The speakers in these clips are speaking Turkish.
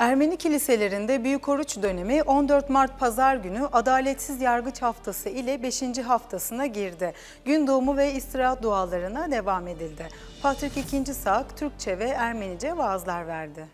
Ermeni kiliselerinde Büyük Oruç dönemi 14 Mart Pazar günü Adaletsiz Yargıç Haftası ile 5. haftasına girdi. Gün doğumu ve istirahat dualarına devam edildi. Patrik II. Saak Türkçe ve Ermenice vaazlar verdi.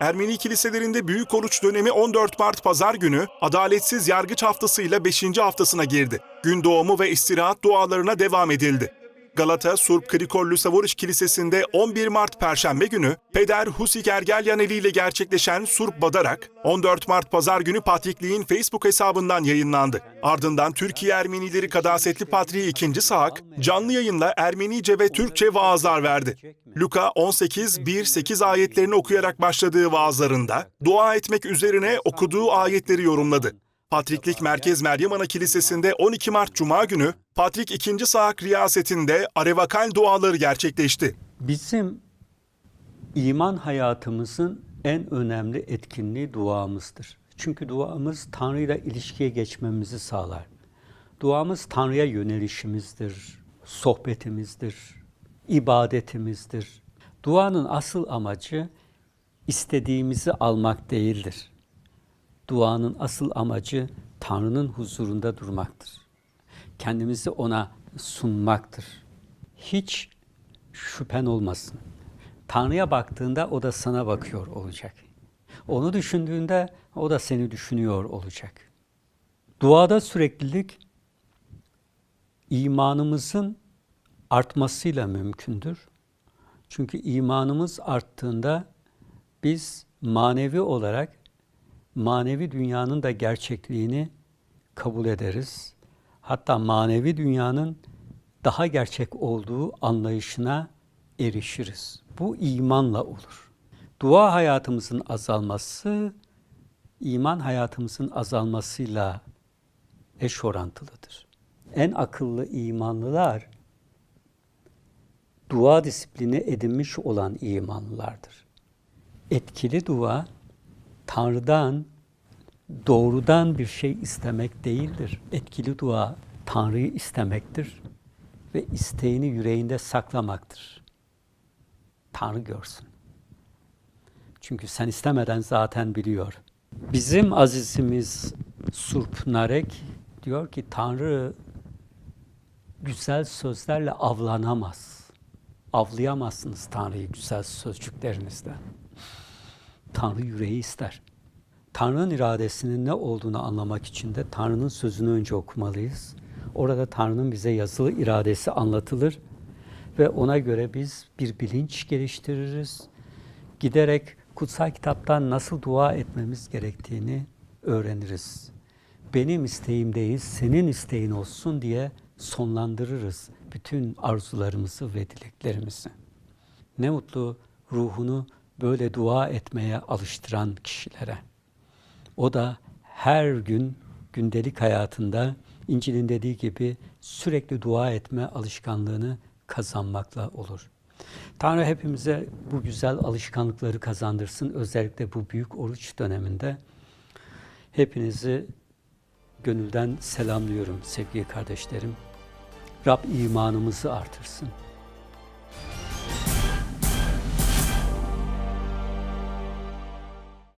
Ermeni kiliselerinde Büyük Oruç dönemi 14 Mart Pazar günü Adaletsiz Yargıç Haftası ile 5. haftasına girdi. Gün doğumu ve istirahat dualarına devam edildi. Galata Surp Krikollu Savoriş Kilisesi'nde 11 Mart Perşembe günü Peder Husik Ergelyan eliyle gerçekleşen Surp Badarak 14 Mart Pazar günü Patrikliğin Facebook hesabından yayınlandı. Ardından Türkiye Ermenileri Kadasetli Patriği 2. Saak canlı yayınla Ermenice ve Türkçe vaazlar verdi. Luka 18-1-8 ayetlerini okuyarak başladığı vaazlarında dua etmek üzerine okuduğu ayetleri yorumladı. Patriklik Merkez Meryem Ana Kilisesi'nde 12 Mart Cuma günü Patrik II. Saak riyasetinde arevakal duaları gerçekleşti. Bizim iman hayatımızın en önemli etkinliği duamızdır. Çünkü duamız Tanrı ile ilişkiye geçmemizi sağlar. Duamız Tanrı'ya yönelişimizdir, sohbetimizdir, ibadetimizdir. Duanın asıl amacı istediğimizi almak değildir. Duanın asıl amacı Tanrı'nın huzurunda durmaktır. Kendimizi ona sunmaktır. Hiç şüphen olmasın. Tanrı'ya baktığında o da sana bakıyor olacak. Onu düşündüğünde o da seni düşünüyor olacak. Duada süreklilik imanımızın artmasıyla mümkündür. Çünkü imanımız arttığında biz manevi olarak manevi dünyanın da gerçekliğini kabul ederiz. Hatta manevi dünyanın daha gerçek olduğu anlayışına erişiriz. Bu imanla olur. Dua hayatımızın azalması, iman hayatımızın azalmasıyla eş orantılıdır. En akıllı imanlılar dua disiplini edinmiş olan imanlılardır. Etkili dua Tanrı'dan doğrudan bir şey istemek değildir. Etkili dua Tanrı'yı istemektir ve isteğini yüreğinde saklamaktır. Tanrı görsün. Çünkü sen istemeden zaten biliyor. Bizim azizimiz Surp Narek diyor ki Tanrı güzel sözlerle avlanamaz. Avlayamazsınız Tanrı'yı güzel sözcüklerinizle. Tanrı yüreği ister. Tanrı'nın iradesinin ne olduğunu anlamak için de Tanrı'nın sözünü önce okumalıyız. Orada Tanrı'nın bize yazılı iradesi anlatılır ve ona göre biz bir bilinç geliştiririz. Giderek kutsal kitaptan nasıl dua etmemiz gerektiğini öğreniriz. Benim isteğim değil, senin isteğin olsun diye sonlandırırız bütün arzularımızı ve dileklerimizi. Ne mutlu ruhunu böyle dua etmeye alıştıran kişilere. O da her gün gündelik hayatında İncil'in dediği gibi sürekli dua etme alışkanlığını kazanmakla olur. Tanrı hepimize bu güzel alışkanlıkları kazandırsın. Özellikle bu büyük oruç döneminde hepinizi gönülden selamlıyorum sevgili kardeşlerim. Rab imanımızı artırsın.